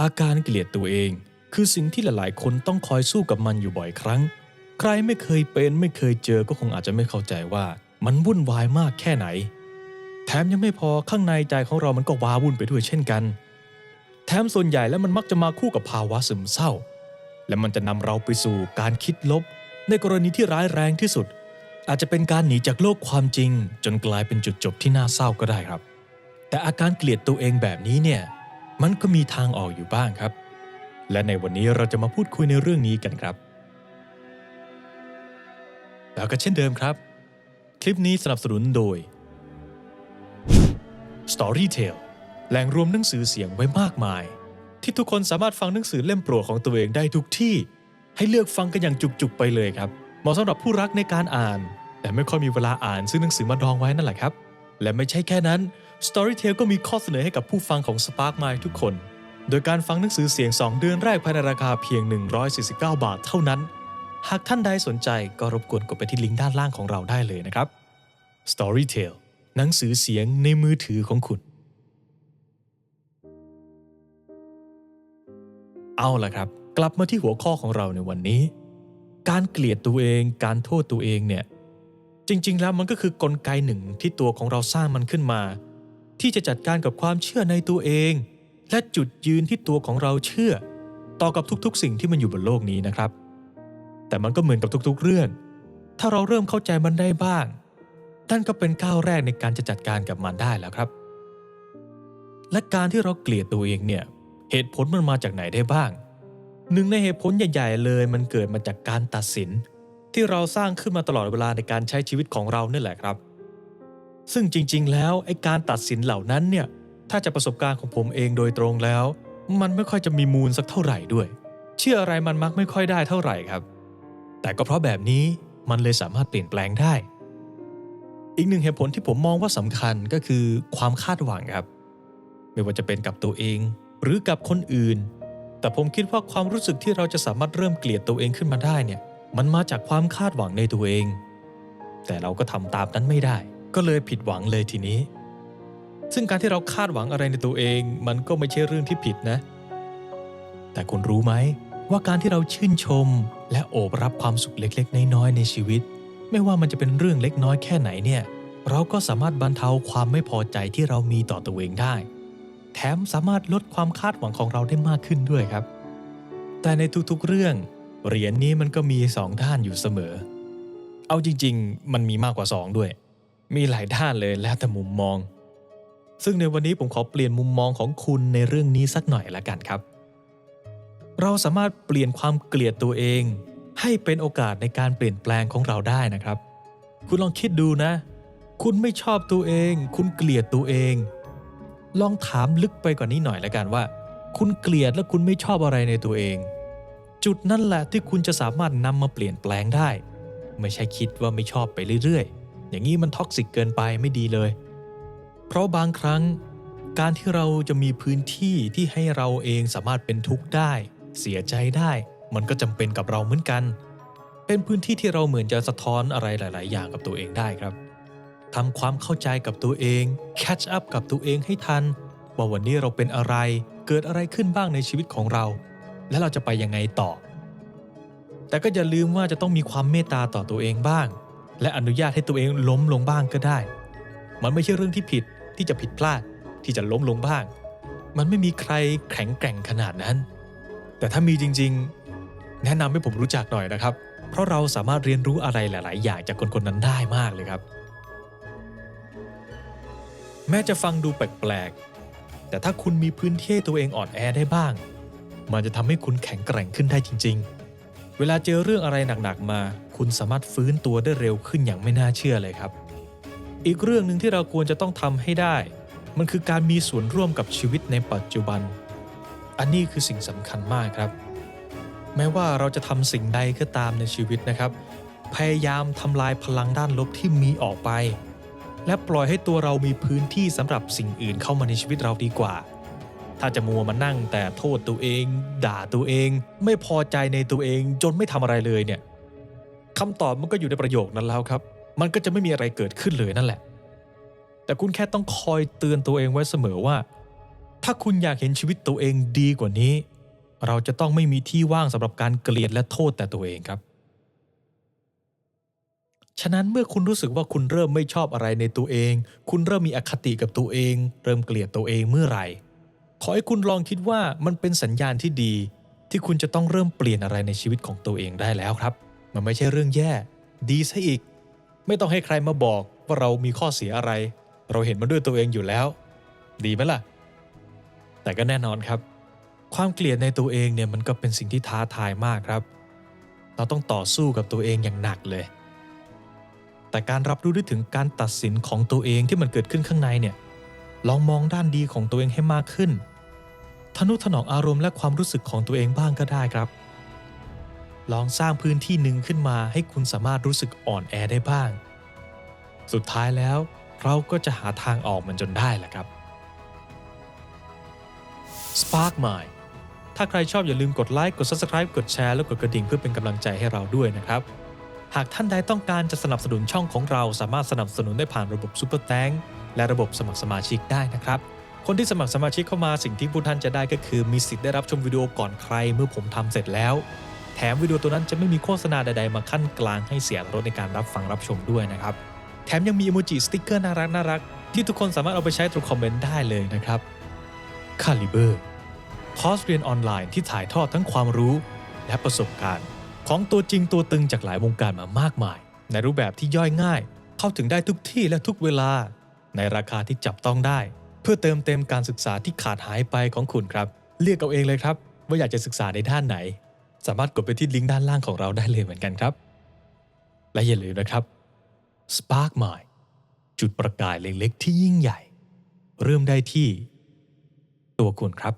อาการเกลียดตัวเอง คือสิ่งที่หลายๆ คนต้องคอยสู้กับมันอยู่บ่อยครั้ง ใครไม่เคยเป็นไม่เคยเจอก็คงอาจจะไม่เข้าใจว่า มันวุ่นวายมากแค่ไหน แถมยังไม่พอข้างในใจของเรามันก็ว้าวุ่นไปด้วยเช่นกัน แถมส่วนใหญ่แล้วมันมักจะมาคู่กับภาวะซึมเศร้า และมันจะนำเราไปสู่การคิดลบ ในกรณีที่ร้ายแรงที่สุด อาจจะเป็นการหนีจากโลกความจริง จนกลายเป็นจุดจบที่น่าเศร้าก็ได้ครับ แต่อาการเกลียดตัวเองแบบนี้เนี่ย มันก็มีทางออกอยู่บ้างครับ และในวันนี้เราจะมาพูดคุยในเรื่องนี้กันครับ แล้วก็เช่นเดิมครับ คลิปนี้สนับสนุนโดย Storytel แหล่งรวมหนังสือเสียงไว้มากมาย ที่ทุกคนสามารถฟังหนังสือเล่มโปรดของตัวเองได้ทุกที่ ให้เลือกฟังกันอย่างจุกๆไปเลยครับ เหมาะสำหรับผู้รักในการอ่าน แต่ไม่ค่อยมีเวลาอ่านซื้อหนังสือมาดองไว้นั่นแหละครับ และไม่ใช่แค่นั้น Storytel ก็มีข้อเสนอให้กับผู้ฟังของ Spark Mind ทุกคน โดยการฟังหนังสือเสียง 2 เดือนแรกภายในราคาเพียง 149 บาทเท่านั้น หากท่านใดสนใจก็รบกวนกดไปที่ลิงก์ด้านล่างของเราได้เลยนะครับ Storytel หนังสือเสียงในมือถือของคุณ เอาล่ะครับ กลับมาที่หัวข้อของเราในวันนี้ การเกลียดตัวเอง การโทษตัวเองเนี่ยจริง ๆ แล้วมันก็คือกลไกหนึ่งที่ตัวของเราสร้างมันขึ้นมา ที่จะจัดการกับความเชื่อในตัวเอง และจุดยืนที่ตัวของเราเชื่อ ต่อกับทุกๆ สิ่งที่มันอยู่บนโลกนี้นะครับ แต่มันก็เหมือนกับทุกๆ เรื่อง ถ้าเราเริ่มเข้าใจมันได้บ้างนั่นก็เป็นก้าวแรกในการจะจัดการกับมันได้แล้วครับ และการที่เราเกลียดตัวเองเนี่ยเหตุผลมันมาจากไหนได้บ้าง หนึ่งในเหตุผลใหญ่ ๆ เลยมันเกิดมาจากการตัดสิน ที่เราสร้างขึ้นมาตลอดเวลาในการใช้ชีวิตของเราเนี่แหละครับ ซึ่งจริง ๆ แล้วไอ้การตัดสินเหล่านั้นเนี่ยถ้าจะประสบการณ์ของผมเองโดยตรงแล้ว มันไม่ค่อยจะมีมูลสักเท่าไหร่ด้วย เชื่ออะไรมันมักไม่ค่อยได้เท่าไหร่ครับ แต่ก็เพราะแบบนี้มันเลยสามารถเปลี่ยนแปลงได้ อีกหนึ่งเหตุผลที่ผมมองว่าสำคัญก็คือความคาดหวังครับ ไม่ว่าจะเป็นกับตัวเอง หรือกับคนอื่น แต่ผมคิดว่าความรู้สึกที่เราจะสามารถเริ่มเกลียดตัวเองขึ้นมาได้เนี่ย มันมาจากความคาดหวังในตัวเอง แต่เราก็ทำตามนั้นไม่ได้ ก็เลยผิดหวังเลยทีนี้ ซึ่งการที่เราคาดหวังอะไรในตัวเอง มันก็ไม่ใช่เรื่องที่ผิดนะ แต่คุณรู้ไหมว่าการที่เราชื่นชม และโอบรับความสุขเล็ก ๆ น้อยๆในชีวิต ไม่ว่ามันจะเป็นเรื่องเล็กน้อยแค่ไหนเนี่ย เราก็สามารถบรรเทาความไม่พอใจที่เรามีต่อตัวเองได้ แถมสามารถลดความคาดหวังของเราได้มากขึ้นด้วยครับ แต่ในทุกๆเรื่อง เหรียญนี้มันก็มีสองด้านอยู่เสมอ เอาจริง ๆ มันมีมากกว่าสองด้วย มีหลายด้านเลยแล้วแต่มุมมอง ซึ่งในวันนี้ผมขอเปลี่ยนมุมมองของคุณในเรื่องนี้สักหน่อยละกันครับ เราสามารถเปลี่ยนความเกลียดตัวเอง ให้เป็นโอกาสในการเปลี่ยนแปลงของเราได้นะครับ คุณลองคิดดูนะ คุณไม่ชอบตัวเอง คุณเกลียดตัวเอง ลองถามลึกไปกว่านี้หน่อยละกันว่า คุณเกลียดและคุณไม่ชอบอะไรในตัวเอง จุดนั่นแหละที่คุณจะสามารถนำมาเปลี่ยนแปลงได้ ไม่ใช่คิดว่าไม่ชอบไปเรื่อยๆ อย่างนี้มันท็อกซิกเกินไปไม่ดีเลย เพราะบางครั้ง การที่เราจะมีพื้นที่ที่ให้เราเองสามารถเป็นทุกข์ได้ เสียใจได้ มันก็จำเป็นกับเราเหมือนกัน เป็นพื้นที่ที่เราเหมือนจะสะท้อนอะไรหลาย ๆ อย่างกับตัวเองได้ครับทำความเข้าใจกับตัวเอง catch up กับตัวเองให้ทัน ว่าวันนี้เราเป็นอะไร เกิดอะไรขึ้นบ้างในชีวิตของเรา และเราจะไปยังไงต่อ แต่ก็อย่าลืมว่าจะต้องมีความเมตตาต่อตัวเองบ้าง และอนุญาตให้ตัวเองล้มลงบ้างก็ได้ มันไม่ใช่เรื่องที่ผิดที่จะผิดพลาดที่จะล้มลงบ้าง มันไม่มีใครแข็งแกร่งขนาดนั้น แต่ถ้ามีจริง ๆ แนะนำให้ผมรู้จักหน่อยนะครับ เพราะเราสามารถเรียนรู้อะไรหลาย ๆ อย่างจากคนคนนั้นได้มากเลยครับ แม้จะฟังดูแปลก ๆ แต่ถ้าคุณมีพื้นที่ให้ตัวเองอ่อนแอได้บ้าง มันจะทำให้คุณแข็งแกร่งขึ้นได้จริง ๆ เวลาเจอเรื่องอะไรหนักๆมา คุณสามารถฟื้นตัวได้เร็วขึ้นอย่างไม่น่าเชื่อเลยครับ อีกเรื่องหนึ่งที่เราควรจะต้องทำให้ได้ มันคือการมีส่วนร่วมกับชีวิตในปัจจุบัน อันนี้คือสิ่งสำคัญมากครับ แม้ว่าเราจะทำสิ่งใดก็ตามในชีวิตนะครับ พยายามทำลายพลังด้านลบที่มีออกไป และปล่อยให้ตัวเรามีพื้นที่สำหรับสิ่งอื่นเข้ามาในชีวิตเราดีกว่า ถ้าจะมัวมานั่งแต่โทษตัวเอง ด่าตัวเอง ไม่พอใจในตัวเองจนไม่ทำอะไรเลยเนี่ยคำตอบมันก็อยู่ในประโยคนั้นแล้วครับ มันก็จะไม่มีอะไรเกิดขึ้นเลยนั่นแหละ แต่คุณแค่ต้องคอยเตือนตัวเองไว้เสมอว่า ถ้าคุณอยากเห็นชีวิตตัวเองดีกว่านี้ เราจะต้องไม่มีที่ว่างสำหรับการเกลียดและโทษแต่ตัวเองครับฉะนั้นเมื่อคุณรู้สึกว่าคุณเริ่มไม่ชอบอะไรในตัวเอง คุณเริ่มมีอคติกับตัวเอง เริ่มเกลียดตัวเองเมื่อไหร่ ขอให้คุณลองคิดว่ามันเป็นสัญญาณที่ดี ที่คุณจะต้องเริ่มเปลี่ยนอะไรในชีวิตของตัวเองได้แล้วครับ มันไม่ใช่เรื่องแย่ ดีซะอีก ไม่ต้องให้ใครมาบอกว่าเรามีข้อเสียอะไร เราเห็นมันด้วยตัวเองอยู่แล้ว ดีไหมล่ะ แต่ก็แน่นอนครับ ความเกลียดในตัวเองเนี่ยมันก็เป็นสิ่งที่ท้าทายมากครับ เราต้องต่อสู้กับตัวเองอย่างหนักเลย แต่การรับรู้ได้ถึงการตัดสินของตัวเองที่มันเกิดขึ้นข้างในเนี่ย ลองมองด้านดีของตัวเองให้มากขึ้น ทนุถนอมอารมณ์และความรู้สึกของตัวเองบ้างก็ได้ครับ ลองสร้างพื้นที่หนึ่งขึ้นมาให้คุณสามารถรู้สึกอ่อนแอได้บ้าง สุดท้ายแล้วเราก็จะหาทางออกมันจนได้แหละครับ Spark Mind ถ้าใครชอบอย่าลืมกดไลค์ กด Subscribe กดแชร์ แล้วกดกระดิ่งเพื่อเป็นกำลังใจให้เราด้วยนะครับ หากท่านใดต้องการจะสนับสนุนช่องของเราสามารถสนับสนุนได้ผ่านระบบ Super t h a n k และระบบสมัครสมาชิกได้นะครับ คนที่สมัครสมาชิกเข้ามาสิ่งที่ผู้ท่านจะได้ก็คือมีสิทธิ์ได้รับชมวิดีโอก่อนใครเมื่อผมทำเสร็จแล้ว แถมวิดีโอตัวนั้นจะไม่มีโฆษณาใดๆ มาขั้นกลางให้เสียรถในการรับฟังรับชมด้วยนะครับ แถมยังมีอ m o จิสติ๊กเกอร์น่ารักน่ารักที่ทุกคนสามารถเอาไปใช้ตรงคอมเมนต์ได้เลยนะครับคาลิเบอร์คอร์สเรียนออนไลน์ที่ถ่ายทอดทั้งความรู้ และประสบการณ์ ของตัวจริงตัวตึงจากหลายวงการมามากมาย ในรูปแบบที่ย่อยง่าย เข้าถึงได้ทุกที่และทุกเวลา ในราคาที่จับต้องได้ เพื่อเติมเต็มการศึกษาที่ขาดหายไปของคุณครับ เลือกเอาเองเลยครับ ว่าอยากจะศึกษาในด้านไหน สามารถกดไปที่ลิงก์ด้านล่างของเราได้เลยเหมือนกันครับ และอย่าลืมนะครับ Spark Mind จุดประกายเล็กๆที่ยิ่งใหญ่ เริ่มได้ที่ ตัวคุณครับ